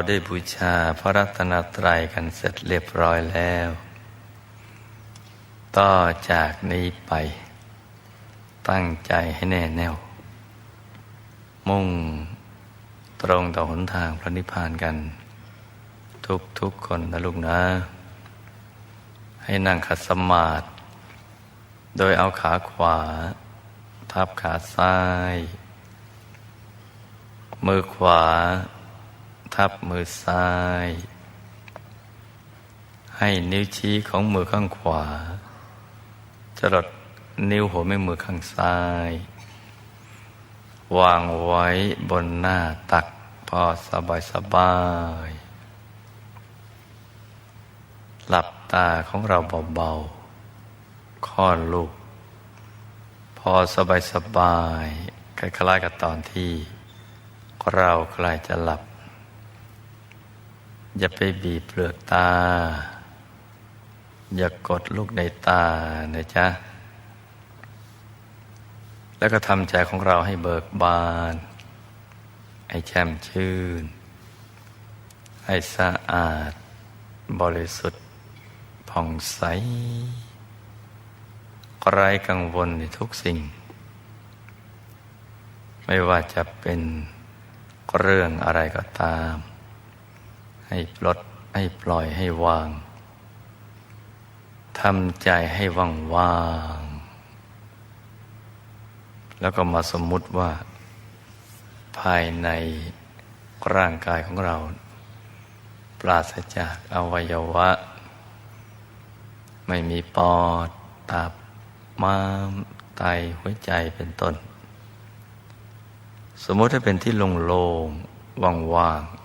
เราได้บูชาพระรัตนตรัยกันเสร็จเรียบร้อยแล้ว ต่อจากนี้ไป ตั้งใจให้แน่แน่ว มุ่งตรงต่อหนทางพระนิพพานกัน ทุกทุกคนนะลูกนะ ให้นั่งขัดสมาธิโดยเอาขาขวา ทับขาซ้าย มือขวา ทับมือซ้าย ให้นิ้วชี้ของมือข้างขวาจรดนิ้วหัวแม่มือข้างซ้าย วางไว้บนหน้าตักพอสบายสบาย หลับตาของเราเบาๆค่อนลูก พอสบายสบายคล้ายๆกับตอนที่ เราใกล้จะหลับ อย่าไปบีบเปลือกตา อย่ากดลูกในตานะจ๊ะ แล้วก็ทำใจของเราให้เบิกบาน ให้แช่มชื่น ให้สะอาด บริสุทธิ์ผ่องใสไร้กังวลในทุกสิ่ง ไม่ว่าจะเป็นเรื่องอะไรก็ตาม ให้ปลดให้ปล่อยให้วางทำใจให้ว่างว่างแล้วก็มาสมมุติว่า ภายในร่างกายของเรา ปราศจากอวัยวะ ไม่มีปอด ตับ ม้าม ไต หัวใจเป็นต้น สมมติถ้าเป็นที่โล่งๆว่างๆ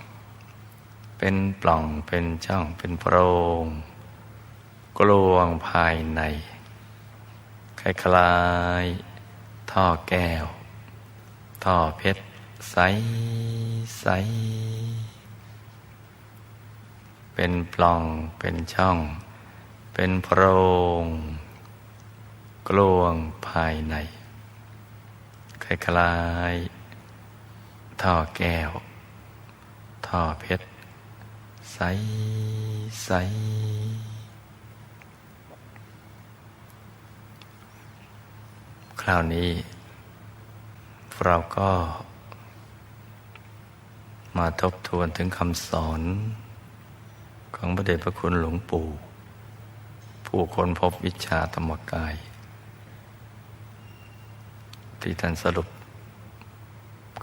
เป็นปล่องเป็นช่องเป็นโพรงกลวงภายใน คล้ายๆท่อแก้ว ท่อเพชร ใสใส เป็นปล่องเป็นช่อง เป็นโพรง กลวงภายใน คล้ายๆท่อแก้ว ท่อเพชร ใสใสคราวนี้ เราก็มาทบทวนถึงคำสอน ของพระเดชพระคุณหลวงปู่ ผู้คนพบวิชาธรรมกาย ที่ท่านสรุป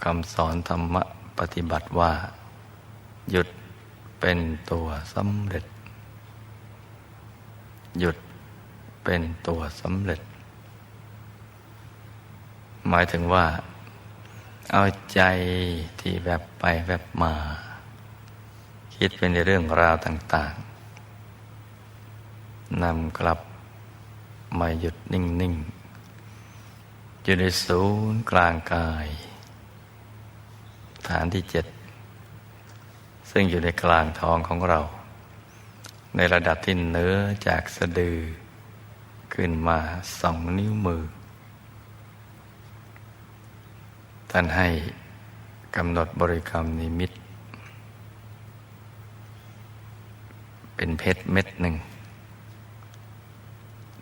คำสอนธรรมะปฏิบัติว่า หยุด เป็นตัวสำเร็จ หยุดเป็นตัวสำเร็จ หมายถึงว่า เอาใจที่แวบไปแวบมา คิดเป็นในเรื่องราวต่าง ๆนำกลับมาหยุดนิ่ง ๆ อยู่ในศูนย์กลางกาย ฐานที่เจ็ด ซึ่งอยู่ในกลางท้องของเรา ในระดับที่เนื้อจากสะดือ ขึ้นมาสองนิ้วมือ ท่านให้กำหนดบริกรรมนิมิต เป็นเพชรเม็ดหนึ่ง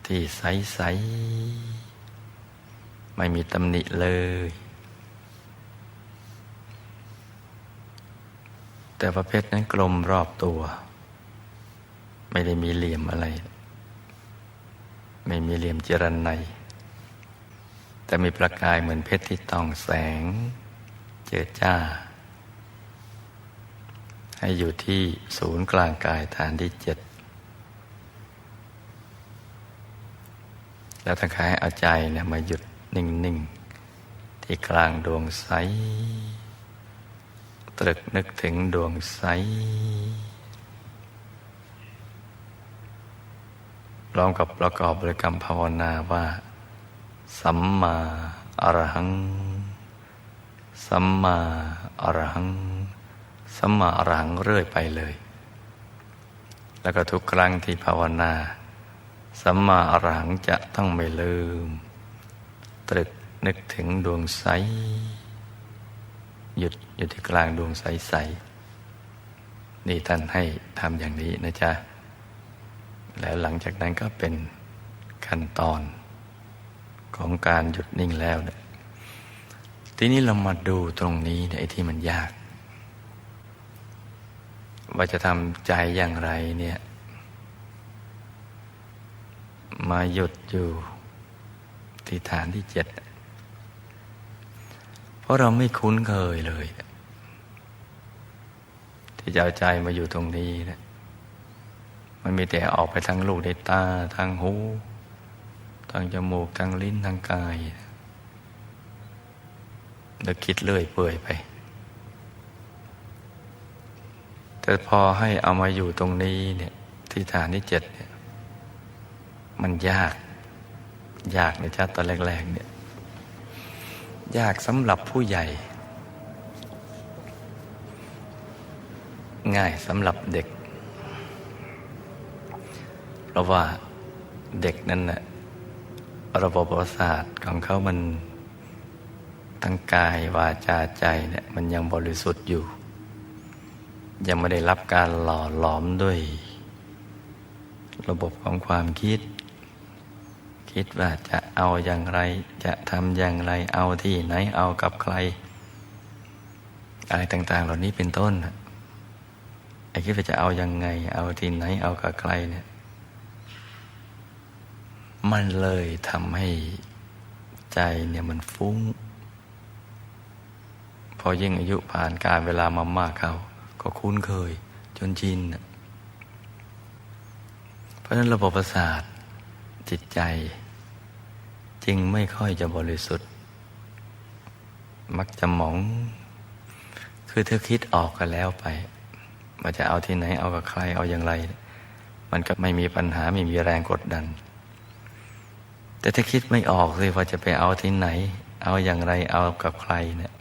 ที่ใส ๆ ไม่มีตำหนิเลย แต่ประเภทนั้นกลมรอบตัว ไม่ได้มีเหลี่ยมอะไร ไม่มีเหลี่ยมเจรันในแต่มีประกายเหมือนเพชรที่ต้องแสง เจิดจ้า ให้อยู่ที่ศูนย์กลางกายฐานที่เจ็ดแล้วทั้งขายเอาใจเนี่ยมาหยุดนิ่ง ๆ ที่กลางดวงใส ตรึกนึกถึงดวงใสพร้อมกับประกอบบริกรรมภาวนาว่า สัมมาอรหัง สัมมาอรหัง สัมมาอรหังเรื่อยไปเลย แล้วก็ทุกครั้งที่ภาวนา สัมมาอรหังจะต้องไม่ลืม ตรึกนึกถึงดวงใส หยุดอยู่ที่กลางดวงใสๆนี่ท่านให้ทำอย่างนี้นะจ๊ะ แล้วหลังจากนั้นก็เป็นขั้นตอนของการหยุดนิ่งแล้วเนี่ยทีนี้เรามาดูตรงนี้เนี่ยไอ้ที่มันยาก ว่าจะทำใจอย่างไรเนี่ย มาหยุดอยู่ที่ฐานที่เจ็ด ราะเราไม่คุ้นเคยเลย ที่จะเอาใจมาอยู่ตรงนี้นะมันมีแต่ออกไปทางลูกในตา ทางหู ทางจมูก ทางลิ้น ทางกายแล้วคิดเลื่อยเปื่อยไป แต่พอให้เอามาอยู่ตรงนี้เนี่ยที่ฐานที่เจ็ดเนี่ย มันยาก ยากในชาติตอนแรกๆเนี่ย ยากสำหรับผู้ใหญ่ ง่ายสำหรับเด็ก เพราะว่าเด็กนั้นนะระบบประสาทของเขามันทั้งกายวาจาใจเนี่ยมันยังบริสุทธิ์อยู่ ยังไม่ได้รับการหล่อหลอมด้วย ระบบของความคิด คิดว่าจะเอาอย่างไร จะทำอย่างไร เอาที่ไหนเอากับใคร อะไรต่าง ๆ เหล่านี้เป็นต้นไอ้คิดว่าจะเอายังไง เอาที่ไหนเอากับใครเนี่ย มันเลยทำให้ใจเนี่ยมันฟุ้ง พอยิ่งอายุผ่านการเวลามามากเขาก็คุ้นเคย จนชินเพราะฉะนั้นระบบประสาทจิตใจ จึงไม่ค่อยจะบริสุทธิ์ มักจะหมอง คือเธอคิดออกกันแล้วไปว่าจะเอาที่ไหนเอากับใครเอาอย่างไร มันก็ไม่มีปัญหาไม่มีแรงกดดัน แต่ถ้าคิดไม่ออกเลยว่าจะไปเอาที่ไหน เอาอย่างไรเอากับใครเนี่ย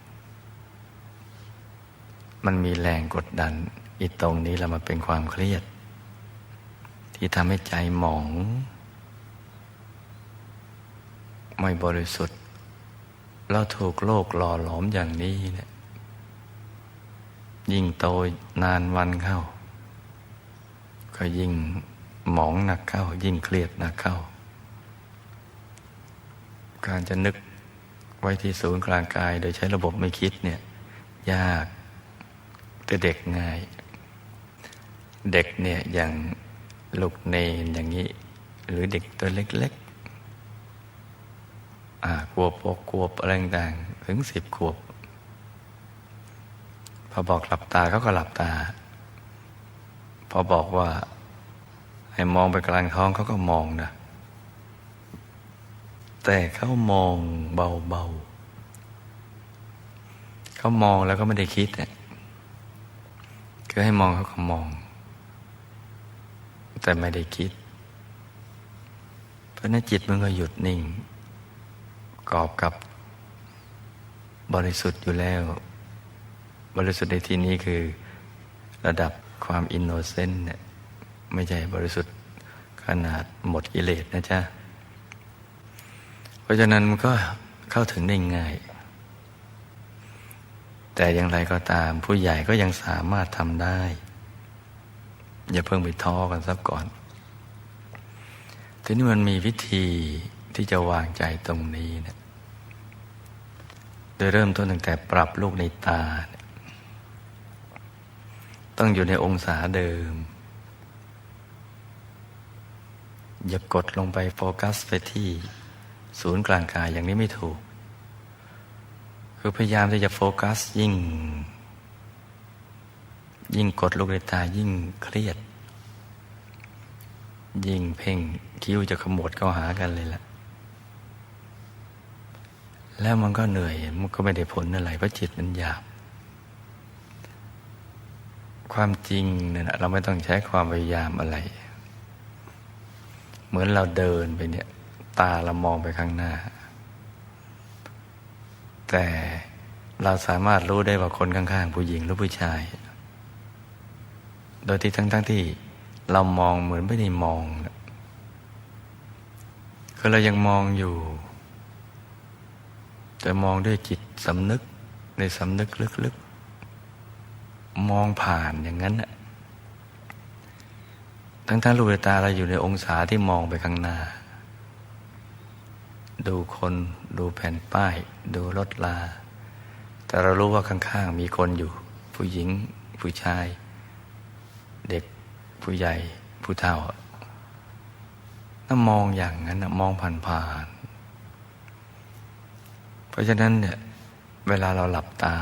มันมีแรงกดดันอีตรงนี้แล้วมันเป็นความเครียด ที่ทำให้ใจหมอง ไม่บริสุทธิ์ เราถูกโลกหล่อหลอมอย่างนี้เนี่ยยิ่งโตนานวันเข้า ก็ยิ่งหมองหนักเข้า ยิ่งเครียดหนักเข้า การจะนึกไว้ที่ศูนย์กลางกาย โดยใช้ระบบไม่คิดเนี่ย ยากแต่เด็กง่าย เด็กเนี่ยอย่างลูกเนนอย่างนี้ หรือเด็กตัวเล็ก อ่ากลัวปกกลัวอะไรต่างถึงสิบขวบ พอบอกหลับตาเขาก็หลับตา พอบอกว่า ให้มองไปกลางท้องเขาก็มองนะแต่เขามองเบาๆเขามองแล้วก็ไม่ได้คิดเนี่ยคือให้มองเขาก็มอง แต่ไม่ได้คิด เพราะนั้นจิตมันก็หยุดนิ่ง กอบกับบริสุทธิ์อยู่แล้ว บริสุทธิ์ในที่นี้คือระดับความอินโนเซนต์เนี่ยไม่ใช่บริสุทธิ์ขนาดหมดกิเลสนะจ๊ะ เพราะฉะนั้นมันก็เข้าถึงได้ง่าย แต่อย่างไรก็ตามผู้ใหญ่ก็ยังสามารถทำได้ อย่าเพิ่งไปท้อกันซะก่อน ทีนี้มันมีวิธีที่จะวางใจตรงนี้นะ ดยเริ่มต้นตั้งแต่ปรับลูกในตา ต้องอยู่ในองศาเดิม อย่ากดลงไปโฟกัสไปที่ศูนย์กลางกายอย่างนี้ไม่ถูก คือพยายามที่จะโฟกัสยิ่ง ยิ่งกดลูกในตายิ่งเครียด ยิ่งเพ่งคิ้วจะขมวดเข้าหากันเลยล่ะ แล้วมันก็เหนื่อย มันก็ไม่ได้ผลอะไรเพราะจิตมันหยาบ ความจริงเนี่ยเราไม่ต้องใช้ความพยายามอะไร เหมือนเราเดินไปเนี่ย ตาเรามองไปข้างหน้า แต่เราสามารถรู้ได้ว่าคนข้าง ๆ ผู้หญิงหรือผู้ชาย โดยที่ทั้งๆทที่เรามองเหมือนไม่ได้มองคือเรายังมองอยู่ แต่มองด้วยจิตสำนึกในสำนึกลึกๆ มองผ่านอย่างนั้นน่ะทั้งๆลูกตาเราอยู่ในองศาที่มองไปข้างหน้า ดูคนดูแผ่นป้าย ดูรถลา แต่เรารู้ว่าข้างๆ มีคนอยู่ ผู้หญิง ผู้ชาย เด็กผู้ใหญ่ผู้เฒ่าถ้ามองอย่างนั้นมองผ่านๆ ราะฉะนั้นเนี่ยเวลาเราหลับตา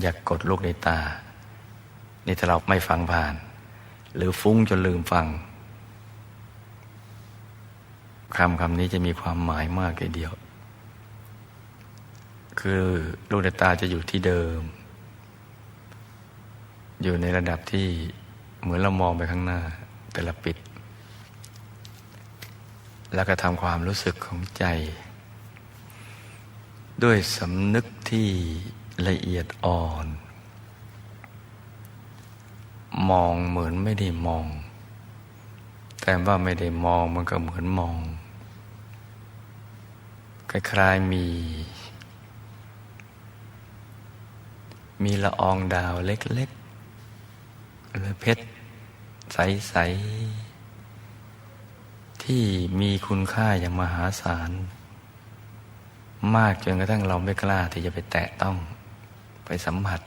อยากกดลูกในตา นี่ถ้าเราไม่ฟังผ่าน หรือฟุ้งจนลืมฟังคำคำนี้จะมีความหมายมากเลยเดียว คือลูกในตาจะอยู่ที่เดิม อยู่ในระดับที่เหมือนเรามองไปข้างหน้า แต่ละปิด แล้วก็ทำความรู้สึกของใจ ด้วยสำนึกที่ละเอียดอ่อน มองเหมือนไม่ได้มอง แต่ว่าไม่ได้มองมันก็เหมือนมองคล้ายๆมี มีละอองดาวเล็กๆหรือเพชรใส ๆ ที่มีคุณค่าอย่างมหาศาล มากจนกระทั่งเราไม่กล้าที่จะไปแตะต้องไปสัมผัส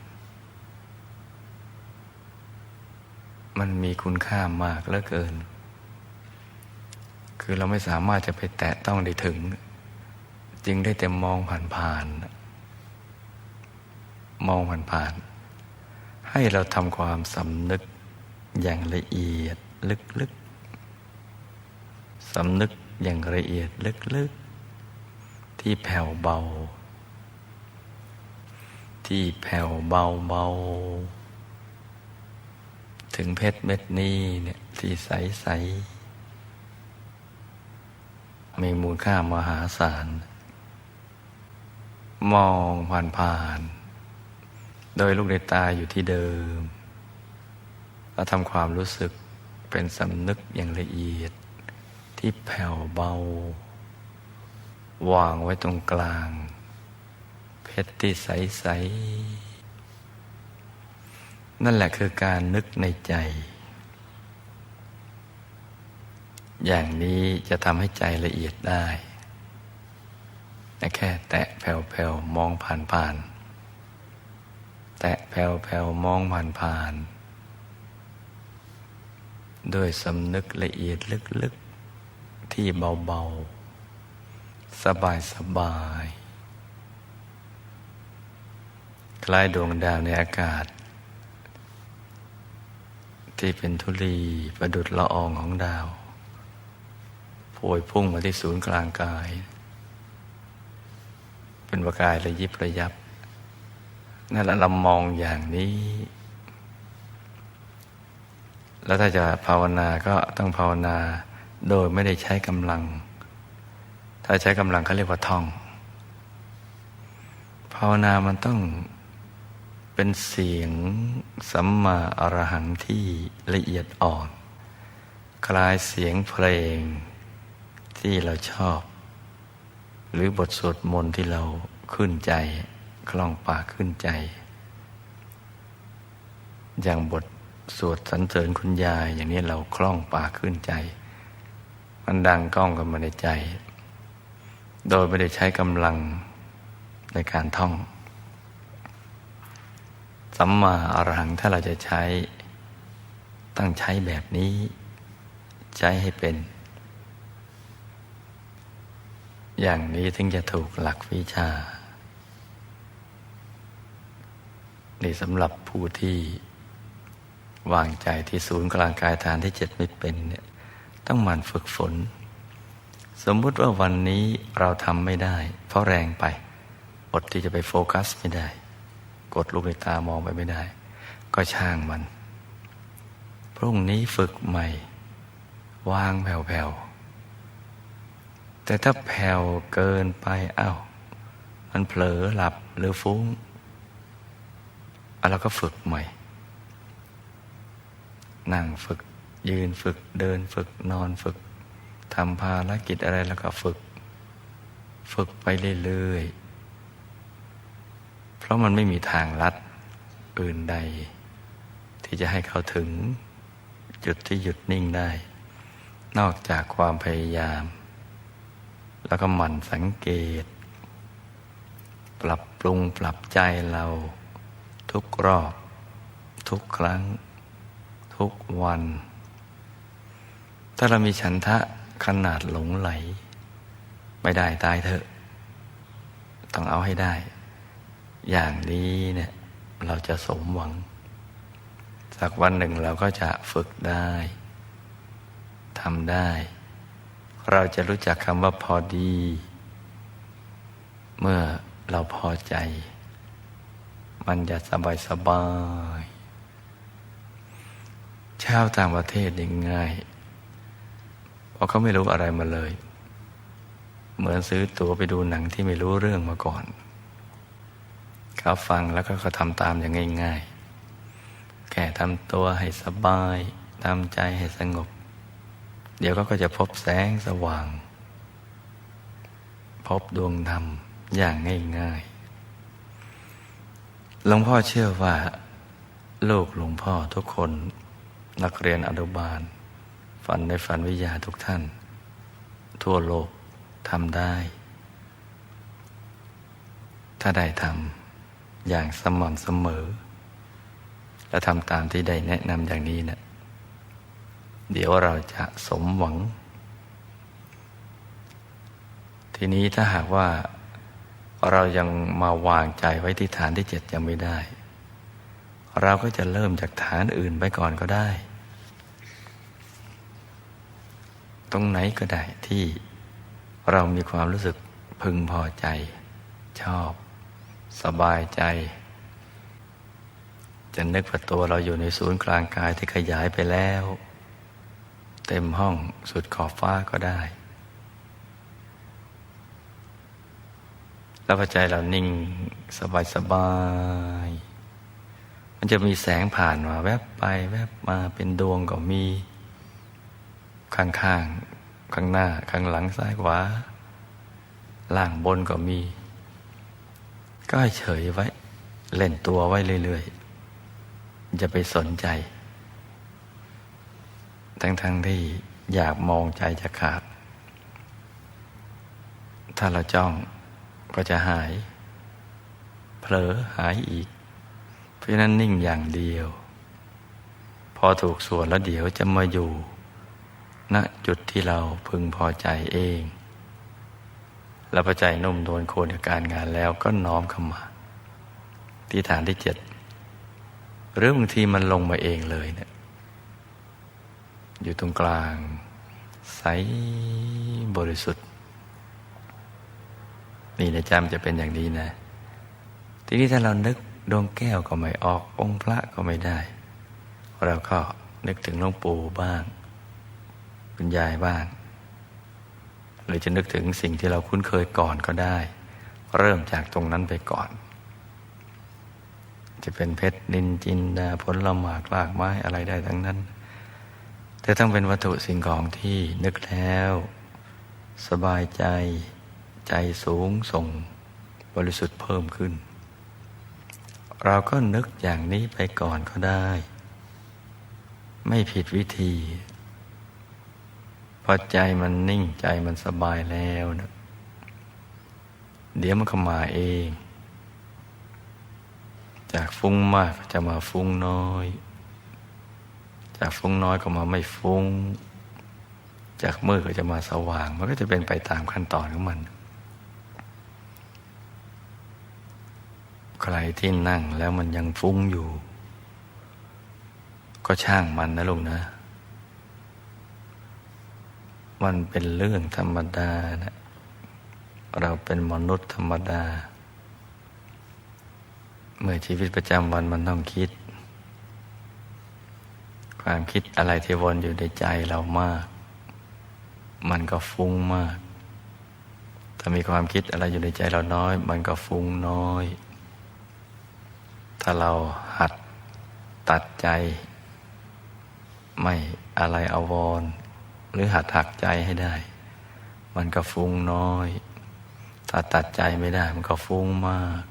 มันมีคุณค่ามากเหลือเกิน คือเราไม่สามารถจะไปแตะต้องได้ถึง จึงได้แต่มองผ่านๆมองผ่านๆให้เราทำความสำนึกอย่างละเอียดลึกๆสำนึกอย่างละเอียดลึกๆ ที่แผ่วเบา ที่แผ่วเบาเบา ถึงเพชรเม็ดนี้เนี่ยที่ใสใสมีมูลค่ามหาศาล มองผ่านผ่าน โดยลูกในตาอยู่ที่เดิม เราทำความรู้สึกเป็นสำนึกอย่างละเอียดที่แผ่วเบา วางไว้ตรงกลาง เพชรที่ใส ๆ นั่นแหละคือการนึกในใจ อย่างนี้จะทำให้ใจละเอียดได้แต่แค่แตะแผ่วๆ มองผ่านๆ แตะแผ่วๆ มองผ่านๆด้วยสำนึกละเอียดลึกๆ ที่เบา ๆสบายๆคล้ายดวงดาวในอากาศ ที่เป็นธุลีประดุดละอองของดาวโพยพุ่งมาที่ศูนย์กลางกาย เป็นประกายระยิบระยับนั่นแหละเรามองอย่างนี้ แล้วถ้าจะภาวนาก็ต้องภาวนาโดยไม่ได้ใช้กำลัง ถ้าใช้กำลังเขาเรียกว่าท่อง ภาวนามันต้องเป็นเสียงสัมมาอรหังที่ละเอียดอ่อน คลายเสียงเพลงที่เราชอบ หรือบทสวดมนต์ที่เราขึ้นใจ คล่องปากขึ้นใจ อย่างบทสวดสรรเสริญคุณยาย อย่างนี้เราคล่องปากขึ้นใจ มันดังก้องกันมาในใจ โดยไม่ได้ใช้กำลังในการท่อง สัมมาอรหังถ้าเราจะใช้ ต้องใช้แบบนี้ ใช้ให้เป็น อย่างนี้ถึงจะถูกหลักวิชานี่สำหรับผู้ที่วางใจที่ศูนย์กลางกายฐานที่เจ็ดไม่เป็นเนี่ยต้องหมั่นฝึกฝน สมมุติว่าวันนี้เราทำไม่ได้ เพราะแรงไปอดที่จะไปโฟกัสไม่ได้ กดลูกในตามองไปไม่ได้ ก็ช่างมัน พรุ่งนี้ฝึกใหม่ วางแผ่วๆ แต่ถ้าแผ่วเกินไปอา้าวมันเผลอหลับหรือฟุ้งเราก็ฝึกใหม่ นั่งฝึกยืนฝึกเดินฝึกนอนฝึก ทำภารกิจอะไรแล้วก็ฝึก ฝึกไปเรื่อยๆ เพราะมันไม่มีทางลัดอื่นใด ที่จะให้เขาถึงจุดที่หยุดนิ่งได้ นอกจากความพยายาม แล้วก็หมั่นสังเกต ปรับปรุงปรับใจเรา ทุกรอบ ทุกครั้ง ทุกวัน ถ้าเรามีฉันทะ ขนาดหลงไหล ไม่ได้ตายเถอะ ต้องเอาให้ได้ อย่างนี้เนี่ย เราจะสมหวัง สักวันหนึ่งเราก็จะฝึกได้ทำได้ เราจะรู้จักคำว่าพอดี เมื่อเราพอใจ มันจะสบายสบายชาวต่างประเทศยังง่าย ราะเขาไม่รู้อะไรมาเลย เหมือนซื้อตั๋วไปดูหนังที่ไม่รู้เรื่องมาก่อนเขาฟังแล้วก็เขาทำตามอย่างง่าย ๆ แค่ทำตัวให้สบายทำใจให้สงบ เดี๋ยวก็จะพบแสงสว่าง พบดวงธรรมอย่างง่ายๆหลวงพ่อเชื่อว่า ลูกหลวงพ่อทุกคน นักเรียนอนุบาล ฝันในฝันวิทยาทุกท่าน ทั่วโลกทำได้ ถ้าได้ทำอย่างสม่ำเสมอ และทำตามที่ได้แนะนำอย่างนี้เนะี่ยเดี๋ยวเราจะสมหวัง ทีนี้ถ้าหากว่าเรายังมาวางใจไว้ที่ฐานที่เจ็ดยังไม่ได้ เราก็จะเริ่มจากฐานอื่นไปก่อนก็ได้ ตรงไหนก็ได้ที่เรามีความรู้สึกพึงพอใจ ชอบ สบายใจ จะนึกว่าตัวเราอยู่ในศูนย์กลางกายที่ขยายไปแล้ว เต็มห้องสุดขอบฟ้าก็ได้ แล้วพอใจเรานิ่งสบายสบาย มันจะมีแสงผ่านมา แวบไปแวบมาเป็นดวงก็มีข้างๆ ข้างหน้าข้างหลังซ้ายขวาล่างบนก็มี ก็เฉยไว้ เล่นตัวไว้เรื่อยๆจะไปสนใจ ทั้งๆทที่อยากมองใจจะขาด ถ้าเราจ้องก็จะหาย เผลอหายอีก เพราะนั้นนิ่งอย่างเดียว พอถูกส่วนแล้วเดี๋ยวจะมาอยู่ ณจุดที่เราพึงพอใจเอง แล้วพอใจนุ่มโดนโคนกับการงานแล้วก็น้อมเข้ามา ที่ฐานที่เจ็ดหรือบางทีมันลงมาเองเลยเนะี่ยอยู่ตรงกลาง ใสบริสุทธิ์ นี่นะจำจะเป็นอย่างนี้นะ ทีนี้ถ้าเรานึกดวงแก้วก็ไม่ออก องค์พระก็ไม่ได้ เราก็นึกถึงหลวงปู่บ้าง คุณยายบ้าง หรือจะนึกถึงสิ่งที่เราคุ้นเคยก่อนก็ได้ เริ่มจากตรงนั้นไปก่อน จะเป็นเพชรนินจินดาผลละหมากลากไม้อะไรได้ทั้งนั้น แต่ต้องเป็นวัตถุสิ่งของที่นึกแล้ว สบายใจใจสูงส่งบริสุทธิ์เพิ่มขึ้น เราก็นึกอย่างนี้ไปก่อนก็ได้ ไม่ผิดวิธี พอใจมันนิ่งใจมันสบายแล้วนะเดี๋ยวมันก็มาเอง จากฟุ้งมากจะมาฟุ้งน้อย จากฟุ้งน้อยก็มาไม่ฟุ้ง จากมืดก็จะมาสว่าง มันก็จะเป็นไปตามขั้นตอนของมัน ใครที่นั่งแล้วมันยังฟุ้งอยู่ ก็ช่างมันนะลุงนะ มันเป็นเรื่องธรรมดานะเราเป็นมนุษย์ธรรมดา เมื่อชีวิตประจำวันมันต้องคิด ความคิดอะไรที่วนอยู่ในใจเรามาก มันก็ฟุ้งมาก ถ้ามีความคิดอะไรอยู่ในใจเราน้อย มันก็ฟุ้งน้อย ถ้าเราหัดตัดใจ ไม่อะไรอาวร หรือหัดหักใจให้ได้ มันก็ฟุ้งน้อย ถ้าตัดใจไม่ได้ มันก็ฟุ้งมาก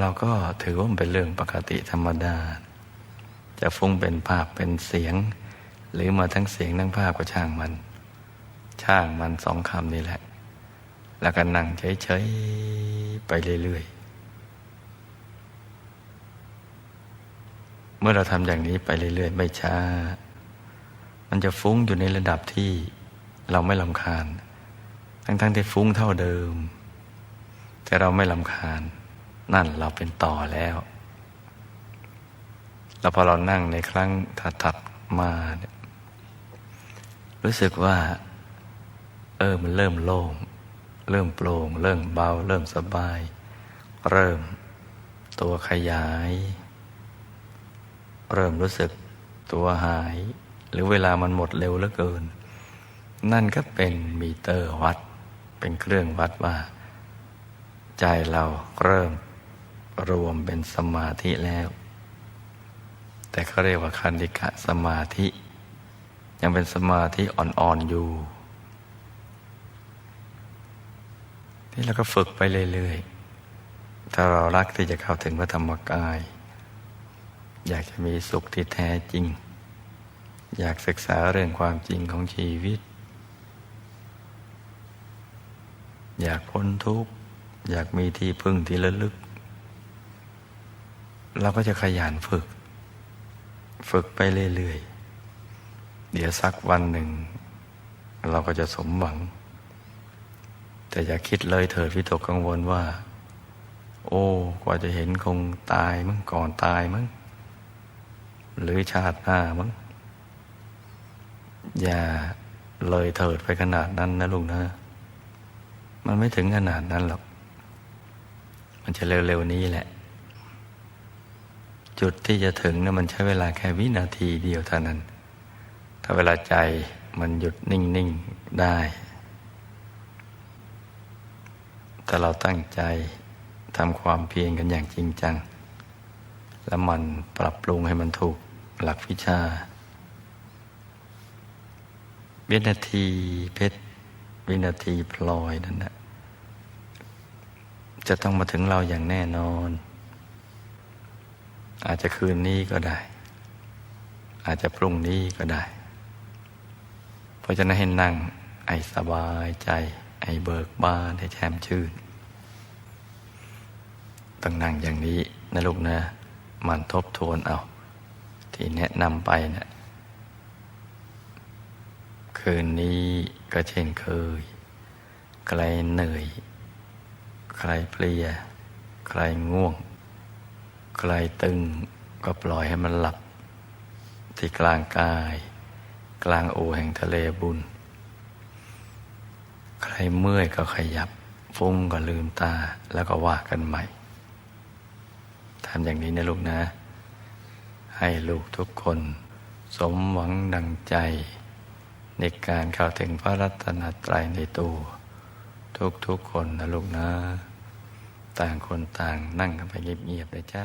เราก็ถือว่ามันเป็นเรื่องปกติธรรมดา จะฟุ้งเป็นภาพเป็นเสียง หรือมาทั้งเสียงทั้งภาพก็ช่างมัน ช่างมันสองคำนี่แหละ แล้วก็นั่งเฉยๆไปเรื่อยๆเมื่อเราทำอย่างนี้ไปเรื่อย ๆ ไม่ช้า มันจะฟุ้งอยู่ในระดับที่เราไม่ลำคาญ ทั้งๆที่ฟุ้งเท่าเดิม แต่เราไม่ลำคาญ นั่นเราเป็นต่อแล้ว แล้วพอเรานั่งในครั้งถัดมาเนี่ยรู้สึกว่า เออมันเริ่มโล่ง เริ่มโปร่ง เริ่มเบา เริ่มสบาย เริ่มตัวขยาย เริ่มรู้สึกตัวหาย หรือเวลามันหมดเร็วเหลือเกิน นั่นก็เป็นมีเตอร์วัด เป็นเครื่องวัดว่า ใจเราเริ่มรวมเป็นสมาธิแล้ว แต่เขาเรียกว่าคันดิกะสมาธิ ยังเป็นสมาธิอ่อนๆอยู่นี่เราก็ฝึกไปเรื่อยๆ ถ้าเรารักที่จะเข้าถึงพระธรรมกาย อยากจะมีสุขที่แท้จริง อยากศึกษาเรื่องความจริงของชีวิต อยากพ้นทุกข์ อยากมีที่พึ่งที่ระลึก เราก็จะขยันฝึก ฝึกไปเรื่อยๆ เดี๋ยวสักวันหนึ่ง เราก็จะสมหวัง แต่อย่าคิดเลยเถิดวิตกกังวลว่า โอ้ กว่าจะเห็นคงตายมั้งก่อนตายมั้งหรือชาติหน้ามั้ง อย่าเลยเถิดไปขนาดนั้นนะลุงนะ มันไม่ถึงขนาดนั้นหรอก มันจะเร็วๆนี้แหละ จุดที่จะถึงนะมันใช้เวลาแค่วินาทีเดียวเท่านั้น ถ้าเวลาใจมันหยุดนิ่ง ๆ ได้ แต่เราตั้งใจทำความเพียรกันอย่างจริงจัง แล้วมันปรับปรุงให้มันถูกหลักวิชา วินาทีเพชรวินาทีพลอยนั่นนะจะต้องมาถึงเราอย่างแน่นอน อาจจะคืนนี้ก็ได้ อาจจะพรุ่งนี้ก็ได้ เพราะฉะนั้นให้นั่งไอ้สบายใจ ไอ้เบิกบานให้แช่มชื่นต้องนั่งอย่างนี้นะลูกนะ มันทบทวนเอา ที่แนะนำไปนะ คืนนี้ก็เช่นเคย ใครเหนื่อย ใครเพลีย ใครง่วง ใครตึงก็ปล่อยให้มันหลับ ที่กลางกาย กลางโอแห่งทะเลบุญ ใครเมื่อยก็ขยับ ฟุ้งก็ลืมตาแล้วก็ว่ากันใหม่ทำอย่างนี้นะลูกนะ ให้ลูกทุกคน สมหวังดังใจ ในการเข้าถึงพระรัตนตรัยในตัวทุกๆคนนะลูกนะ ต่างคนต่างนั่งกันไปเงียบๆเลยจ้า